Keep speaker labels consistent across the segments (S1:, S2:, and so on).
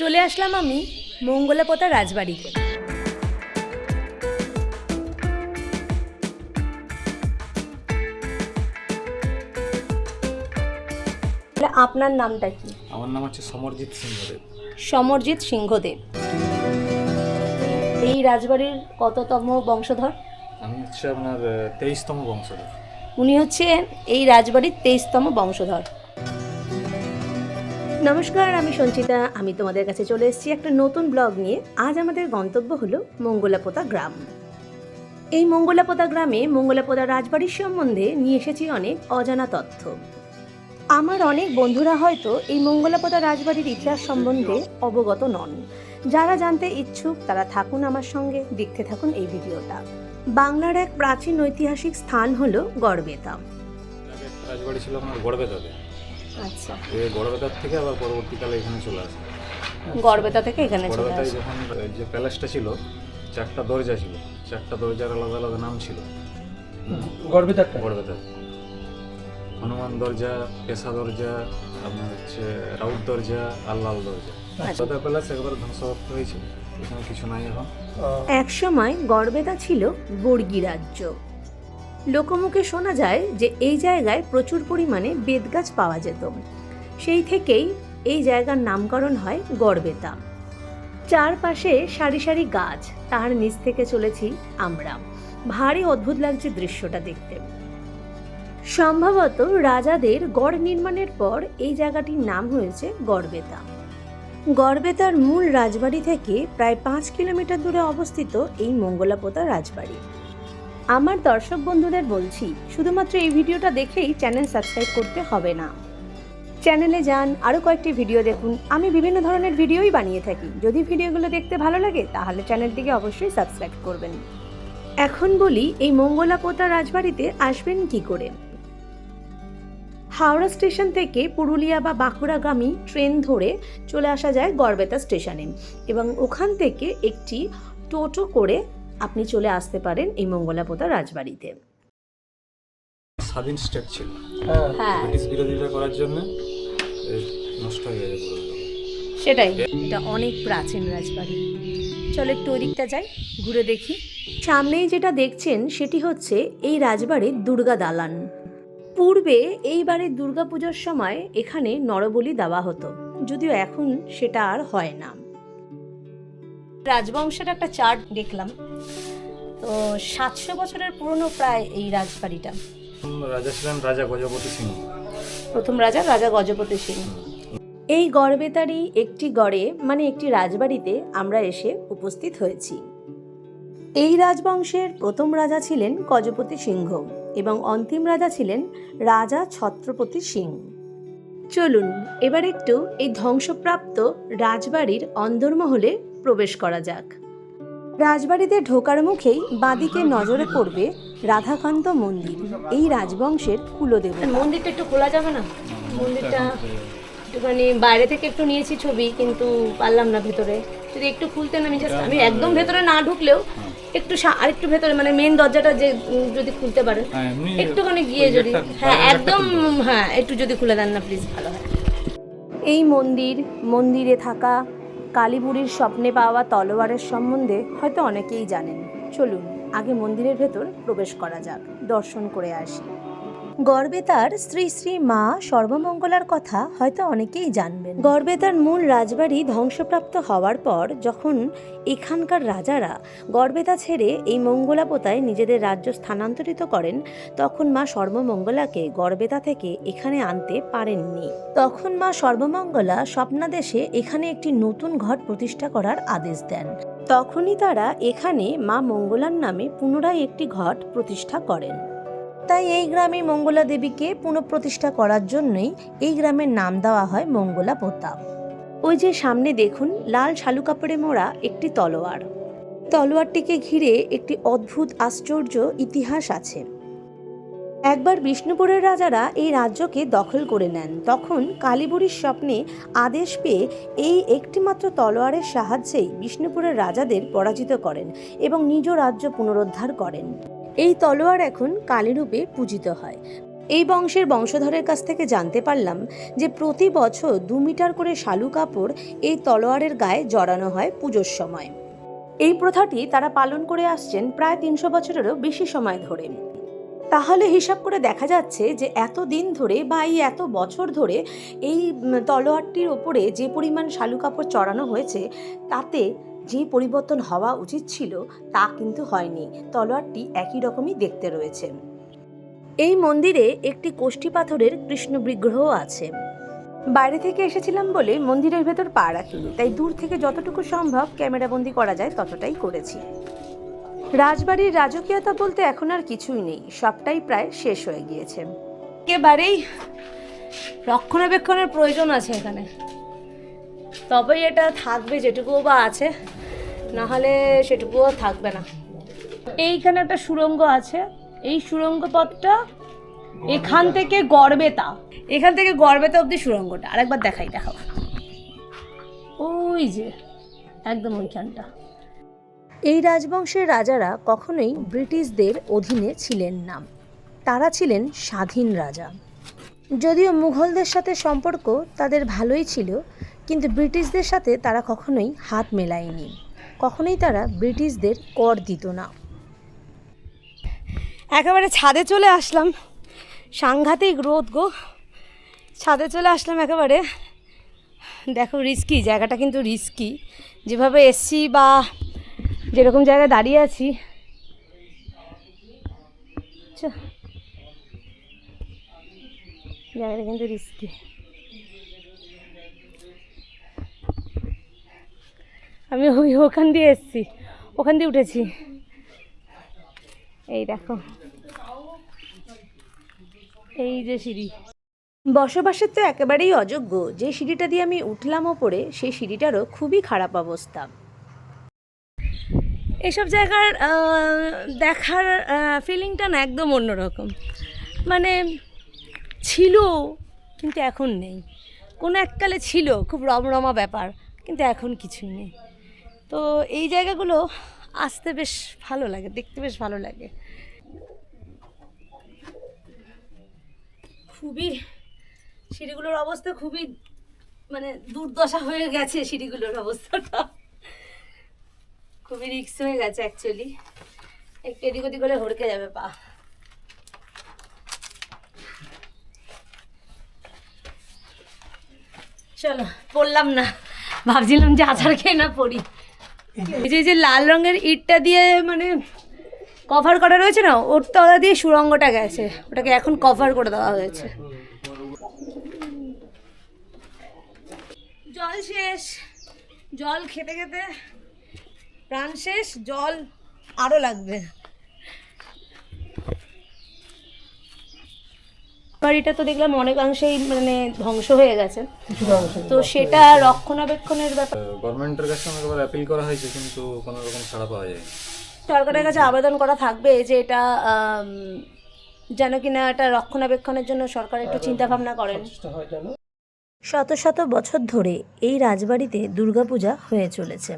S1: চলে আসলাম আমি মঙ্গলাপোতা রাজবাড়িতে। তাহলে আপনার নামটা কি?
S2: আমার নাম হচ্ছে সমরজিৎ সিংহদেব।
S1: সমরজিৎ সিংহদেব। এই রাজবাড়ির কততম বংশধর?
S2: আমি হচ্ছে আপনার তেইশতম বংশধর।
S1: উনি হচ্ছে এই রাজবাড়ির তেইশতম বংশধর। নমস্কার, আমি সঞ্চিতা। আমি তোমাদের কাছে চলে এসেছি একটা নতুন ব্লগ নিয়ে। আজ আমাদের গন্তব্য হলো মঙ্গলাপোতা গ্রাম। এই মঙ্গলাপোতা গ্রামে মঙ্গলাপোতা রাজবাড়ির সম্বন্ধে নিয়ে এসেছি অনেক অজানা তথ্য। আমার অনেক বন্ধুরা হয়তো এই মঙ্গলাপোতা রাজবাড়ির ইতিহাস সম্বন্ধে অবগত নন। যারা জানতে ইচ্ছুক, তারা থাকুন আমার সঙ্গে, দেখতে থাকুন এই ভিডিওটা। বাংলার এক প্রাচীন ঐতিহাসিক স্থান হলো গড়বেতা।
S2: রাজবাড়ি ছিল আপনার গড়বেতাতে।
S1: আচ্ছা।
S2: গড়বেতার থেকে আবার পরবর্তীকালে এখানে চলে আসে।
S1: গড়বেতা থেকে এখানে চলে
S2: গড়বেতায়
S1: আসে।
S2: যখন যে প্যালেসটা ছিল চারটা দরজা ছিল চারটা দরজার আলাদা আলাদা নাম ছিল।
S3: গর্বিতারটা
S2: গড়বেতা হনুমান দরজা পেশা দরজা আপনার হচ্ছে রাউত দরজা আর লাল দরজা।
S1: আচ্ছা।
S2: গড়বেতা প্যালেস একবার ধ্বংসপ্রাপ্ত হয়েছে এখানে কিছু নাই এখন।
S1: একসময় গড়বেতা ছিল বর্গী রাজ্য। লোকমুখে শোনা যায় যে এই জায়গায় প্রচুর পরিমাণে বেদগাছ পাওয়া যেত। সেই থেকেই এই জায়গার নামকরণ হয় গড়বেতা। চারপাশে সারি সারি গাছ, তার নিচ থেকে চলেছি আমরা। ভারী অদ্ভুত লাগছে দৃশ্যটা দেখতে। সম্ভবত রাজাদের গড় নির্মাণের পর এই জায়গাটির নাম হয়েছে গড়বেতা। গড়বেতার মূল রাজবাড়ি থেকে প্রায় পাঁচ কিলোমিটার দূরে অবস্থিত এই মঙ্গলাপোতা রাজবাড়ি। আমার দর্শক বন্ধুদের বলছি, শুধুমাত্র এই ভিডিওটা দেখেই চ্যানেল সাবস্ক্রাইব করতে হবে না। চ্যানেলে যান, আরও কয়েকটি ভিডিও দেখুন। আমি বিভিন্ন ধরনের ভিডিওই বানিয়ে থাকি। যদি ভিডিওগুলো দেখতে ভালো লাগে, তাহলে চ্যানেলটিকে অবশ্যই সাবস্ক্রাইব করবেন। এখন বলি, এই মঙ্গলা মঙ্গলাপোতা রাজবাড়িতে আসবেন কি করে? হাওড়া স্টেশন থেকে পুরুলিয়া বা বাঁকুড়াগামী ট্রেন ধরে চলে আসা যায় গড়বেতা স্টেশনে এবং ওখান থেকে একটি টোটো করে আপনি চলে আসতে পারেন এই মঙ্গলাপোতা রাজবাড়িতে।
S2: স্বাধীন স্টেট ছিল।
S3: হ্যাঁ।
S1: হ্যাঁ।
S2: ব্রিটিশ বিরোধিতা করার জন্য নষ্ট হয়ে গেছে
S1: সেটাই। এটা অনেক প্রাচীন রাজবাড়ি। চলো একটু ওই দিকটা যাই ঘুরে দেখি। সামনেই যেটা দেখছেন সেটি হচ্ছে এই রাজবাড়ির দুর্গা দালান। পূর্বে এই বাড়ির দুর্গাপুজোর সময় এখানে নরবলি দেওয়া হতো যদিও এখন সেটা আর হয় না। রাজবংশের একটা চার্ট দেখলাম। তো সাতশো বছরের পুরনো প্রায় এই রাজবাড়িটা।
S2: প্রথম রাজা ছিলেন রাজা গজপতি সিংহ।
S1: প্রথম রাজা রাজা গজপতি সিং এই গড়বেতারই একটি গড়ে মানে একটি রাজবাড়িতে আমরা এসে উপস্থিত হয়েছি। এই রাজবংশের প্রথম রাজা ছিলেন গজপতি সিংহ এবং অন্তিম রাজা ছিলেন রাজা ছত্রপতি সিং চলুন এবার একটু এই ধ্বংসপ্রাপ্ত রাজবাড়ির অন্দরমহলে প্রবেশ করা যাক। রাজবাড়িতে ঢোকার মুখেই বাদিকে নজরে পড়বে রাধাকান্ত মন্দির। এই রাজবংশের কুলদেবতা। মন্দিরটা একটু খোলা যাবে না? মন্দিরটা একটুখানি বাইরে থেকে একটু নিয়েছি ছবি কিন্তু পারলাম না ভেতরে। যদি একটু খুলতেন আমি জাস্ট আমি একদম ভেতরে না ঢুকলেও একটু সা- আরেকটু ভেতরে মানে মেন দরজাটা যে যদি খুলতে পারেন।
S2: হ্যাঁ,
S1: একটুখানি গিয়ে যদি হ্যাঁ একদম হ্যাঁ একটু যদি খুলে দেন না প্লিজ ভালো হয়। এই মন্দির মন্দিরে থাকা কালীবুড়ির স্বপ্নে পাওয়া তলোয়ারের সম্বন্ধে হয়তো অনেকেই জানেন। চলুন, আগে মন্দিরের ভেতর প্রবেশ করা যাক। দর্শন করে আসি। গড়বেতার শ্রী শ্রী মা সর্বমঙ্গলার কথা হয়তো অনেকেই জানবেন। গড়বেতার মূল রাজবাড়ি ধ্বংসপ্রাপ্ত হওয়ার পর যখন এখানকার রাজারা গড়বেতা ছেড়ে এই মঙ্গলাপোতায় নিজেদের রাজ্য স্থানান্তরিত করেন, তখন মা সর্বমঙ্গলাকে গড়বেতা থেকে এখানে আনতে পারেননি। তখন মা সর্বমঙ্গলা স্বপ্নাদেশে এখানে একটি নতুন ঘট প্রতিষ্ঠা করার আদেশ দেন। তখনই তারা এখানে মা মঙ্গলার নামে পুনরায় একটি ঘট প্রতিষ্ঠা করেন। তাই এই গ্রামে মঙ্গলা দেবীকে পুনঃপ্রতিষ্ঠা করার জন্যই এই গ্রামের নাম দেওয়া হয় মঙ্গলা পোতা। ওই যে সামনে দেখুন, লাল শালু কাপড়ে মোড়া একটি তলোয়ার। তলোয়ারটিকে ঘিরে একটি অদ্ভুত আশ্চর্য ইতিহাস আছে। একবার বিষ্ণুপুরের রাজারা এই রাজ্যকে দখল করে নেন। তখন কালীবুড়ির স্বপ্নে আদেশ পেয়ে এই একটিমাত্র তলোয়ারের সাহায্যেই বিষ্ণুপুরের রাজাদের পরাজিত করেন এবং নিজ রাজ্য পুনরুদ্ধার করেন। এই তলোয়ার এখন কালীরূপে পূজিত হয়। এই বংশের বংশধরের কাছ থেকে জানতে পারলাম যে প্রতি বছর দু মিটার করে শালু কাপড় এই তলোয়ারের গায়ে জড়ানো হয় পুজোর সময়। এই প্রথাটি তারা পালন করে আসছেন প্রায় তিনশো বছরেরও বেশি সময় ধরে। তাহলে হিসাব করে দেখা যাচ্ছে যে এত দিন ধরে বা এই এত বছর ধরে এই তলোয়ারটির ওপরে যে পরিমাণ শালু কাপড় চড়ানো হয়েছে, তাতে যে পরিবর্তন হওয়া উচিত ছিল, তা কিন্তু হয়নি। তলোয়ারটি একই রকমই দেখতে রয়েছে। এই মন্দিরে একটি কোষ্ঠী পাথরের কৃষ্ণ বিগ্রহ আছে। বাইরে থেকে এসেছিলাম বলে মন্দিরের ভেতর পা রাখিনি, তাই দূর থেকে যতটুকু সম্ভব ক্যামেরাবন্দি করা যায় ততটাই করেছি। রাজবাড়ির রাজকীয়তা বলতে এখন আর কিছুই নেই, সবটাই প্রায় শেষ হয়ে গিয়েছে। একেবারেই রক্ষণাবেক্ষণের প্রয়োজন আছে এখানে। তবেই এটা থাকবে যেটুকুও বা আছে। না হলে সেটুকুও থাকবে না। এইখানে একটা সুরঙ্গ আছে। এই সুরঙ্গ পথটা এখান থেকে গড়বেতা। এখান থেকে গড়বেতা অব্দি সুড়ঙ্গটা আরেকবার দেখাই দেখাও। ওই যে একদম ওইখানটা। এই রাজবংশের রাজারা কখনোই ব্রিটিশদের অধীনে ছিলেন না। তারা ছিলেন স্বাধীন রাজা। যদিও মুঘলদের সাথে সম্পর্ক তাদের ভালোই ছিল কিন্তু ব্রিটিশদের সাথে তারা কখনোই হাত মেলায়নি। কখনোই তারা ব্রিটিশদের কর দিত না। একেবারে ছাদে চলে আসলাম। সাংঘাতিক রোদ গো। ছাদে চলে আসলাম একেবারে। দেখো রিস্কি জায়গাটা কিন্তু রিস্কি যেভাবে এসছি বা যেরকম জায়গায় দাঁড়িয়ে আছি। জায়গাটা কিন্তু রিস্কি আমি ওই ওখান দিয়ে এসছি। ওখান দিয়ে উঠেছি। এই দেখো। এই যে সিঁড়ি। বসবাসের তো একেবারেই অযোগ্য। যে সিঁড়িটা দিয়ে আমি উঠলাম ওপরে সেই সিঁড়িটারও খুবই খারাপ অবস্থা। এসব জায়গার দেখার ফিলিংটা না একদম অন্যরকম। মানে ছিল কিন্তু এখন নেই। কোনো এককালে ছিল খুব রমরমা ব্যাপার কিন্তু এখন কিছুই নেই। তো এই জায়গাগুলো আসতে বেশ ভালো লাগে, দেখতে বেশ ভালো লাগে। খুবই, সিঁড়িগুলোর অবস্থা খুবই মানে দুর্দশা হয়ে গেছে সিঁড়িগুলোর অবস্থাটা। খুবই রিক্স হয়ে গেছে অ্যাকচুয়ালি একটু এদিক ওদিক করে হড়কে যাবে পা। চলো পড়লাম না, ভাবছিলাম যে আচার খেয়ে না পড়ি। এই যে লাল রঙের ইটটা দিয়ে মানে কভার করা রয়েছে না, ওর তলা দিয়ে সুরঙ্গটা গেছে। ওটাকে এখন কভার করে দেওয়া হয়েছে। জল শেষ। জল খেতে খেতে প্রাণ শেষ, জল আরও লাগবে। বাড়িটা তো দেখলাম অনেকাংশেই মানে ধ্বংস হয়ে গেছে। তো সেটা রক্ষণাবেক্ষণের ব্যাপার
S2: গভর্নমেন্টের কাছে অনেকবার অ্যাপিল করা হয়েছে কিন্তু কোনো রকম ছাড়া পাওয়া যায়
S1: সরকারের কাছে আবেদন করা থাকবে যে এটা যেন কিনা এটা রক্ষণাবেক্ষণের জন্য সরকার একটু চিন্তা ভাবনা করেন।
S3: হয়
S1: শত শত বছর ধরে এই রাজবাড়িতে দুর্গাপূজা হয়ে চলেছে।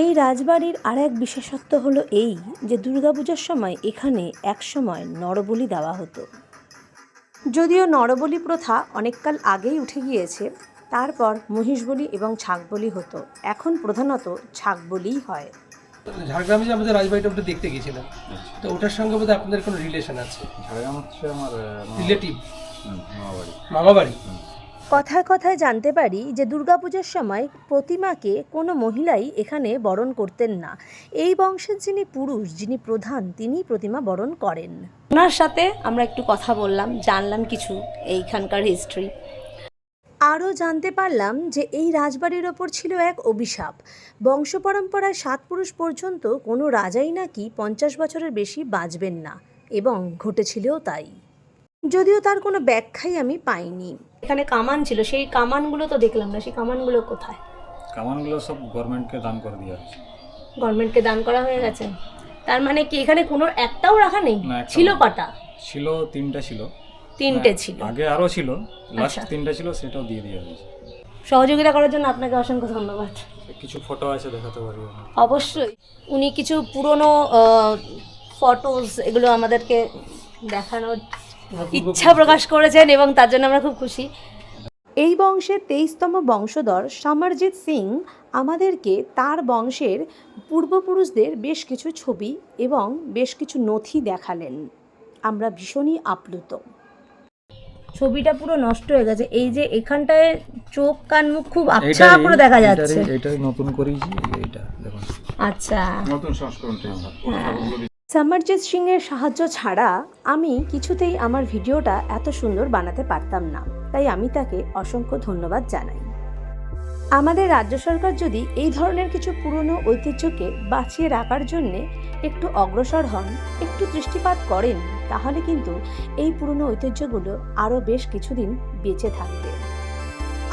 S1: এই রাজবাড়ির আর এক বিশেষত্ব হলো এই যে দুর্গাপূজার সময় এখানে একসময় নরবলি দেওয়া হতো। যদিও নরবলি প্রথা অনেককাল আগেই উঠে গিয়েছে তারপর মহিষ বলি এবং ছাগ বলি হতো। এখন প্রধানত ছাগ বলিই হয়।
S3: ঝাড়গ্রামে যে আমাদের রাজবাড়িটা ওটা দেখতে গিয়েছিলাম। তো ওটার সঙ্গে বোধহয় আপনাদের কোনো রিলেশন আছে?
S2: ঝাড়গ্রাম হচ্ছে আমার
S3: রিলেটিভ
S2: মামাবাড়ি। মামাবাড়ি?
S3: মামা বাড়ি
S1: কথায় কথায় জানতে পারি যে দুর্গাপূজার সময় প্রতিমাকে কোনো মহিলাই এখানে বরণ করতেন না। এই বংশের যিনি পুরুষ যিনি প্রধান তিনি প্রতিমা বরণ করেন। ওনার সাথে আমরা একটু কথা বললাম জানলাম কিছু এইখানকার হিস্ট্রি আরও জানতে পারলাম যে এই রাজবাড়ির ওপর ছিল এক অভিশাপ। বংশ পরম্পরায় সাত পুরুষ পর্যন্ত কোনো রাজাই নাকি পঞ্চাশ বছরের বেশি বাঁচবেন না এবং ঘটেছিলও তাই। যদিও তার কোনো ব্যাখ্যাই আমি পাইনি। এখানে কামান ছিল সেই কামানগুলো তো দেখলাম না সেই কামানগুলো কোথায়?
S2: কামানগুলো সব গভর্নমেন্টকে দান করে দেওয়া হয়েছে।
S1: গভর্নমেন্টকে দান করা হয়ে গেছে। তার মানে কি এখানে কোনো একটাও রাখা নেই?
S2: না, একটাও
S1: ছিল
S2: নেই।
S1: কটা?
S2: ছিল তিনটা ছিল।
S1: তিনটে ছিল।
S2: আগে আরও ছিল লাস্ট
S1: আচ্ছা।
S2: তিনটা ছিল সেটাও দিয়ে দেওয়া হয়েছে।
S1: সহযোগিতা করার জন্য আপনাকে অসংখ্য ধন্যবাদ।
S2: কিছু ফটো আছে দেখাতে পারি আমি।
S1: অবশ্যই। উনি কিছু পুরনো ফটোস এগুলো আমাদেরকে দেখানোর ইচ্ছা প্রকাশ করেছেন এবং তার জন্য আমরা খুব খুশি। এই বংশের তেইশতম বংশধর সমরজিৎ সিং আমাদেরকে তার বংশের পূর্বপুরুষদের বেশ কিছু ছবি এবং বেশ কিছু নথি দেখালেন। আমরা ভীষণই আপ্লুত। ছবিটা পুরো নষ্ট হয়ে গেছে। এই যে এখানটায় চোখ কান মুখ খুব আবছা করে দেখা যাচ্ছে।
S4: এটাই নতুন করেছি এটা দেখুন।
S1: আচ্ছা।
S2: নতুন সংস্করণটা
S1: সমরজিৎ সিংয়ের সাহায্য ছাড়া আমি কিছুতেই আমার ভিডিওটা এত সুন্দর বানাতে পারতাম না। তাই আমি তাকে অসংখ্য ধন্যবাদ জানাই। আমাদের রাজ্য সরকার যদি এই ধরনের কিছু পুরনো ঐতিহ্যকে বাঁচিয়ে রাখার জন্য একটু অগ্রসর হন, একটু দৃষ্টিপাত করেন, তাহলে কিন্তু এই পুরনো ঐতিহ্যগুলো আরও বেশ কিছুদিন বেঁচে থাকবে।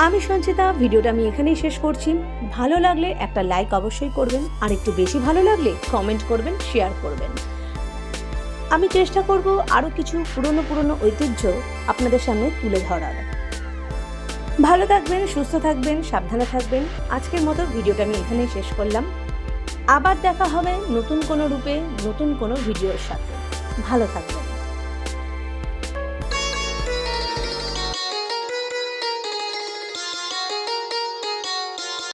S1: আমি সঞ্চিতা, ভিডিওটা আমি এখানেই শেষ করছি। ভালো লাগলে একটা লাইক অবশ্যই করবেন, আর একটু বেশি ভালো লাগলে কমেন্ট করবেন শেয়ার করবেন। আমি চেষ্টা করব আরও কিছু পুরনো পুরনো ঐতিহ্য আপনাদের সামনে তুলে ধরার। ভালো থাকবেন, সুস্থ থাকবেন, সাবধানে থাকবেন। আজকের মতো ভিডিওটা আমি এখানেই শেষ করলাম। আবার দেখা হবে নতুন কোনো রূপে, নতুন কোনো ভিডিওর সাথে। ভালো থাকবেন।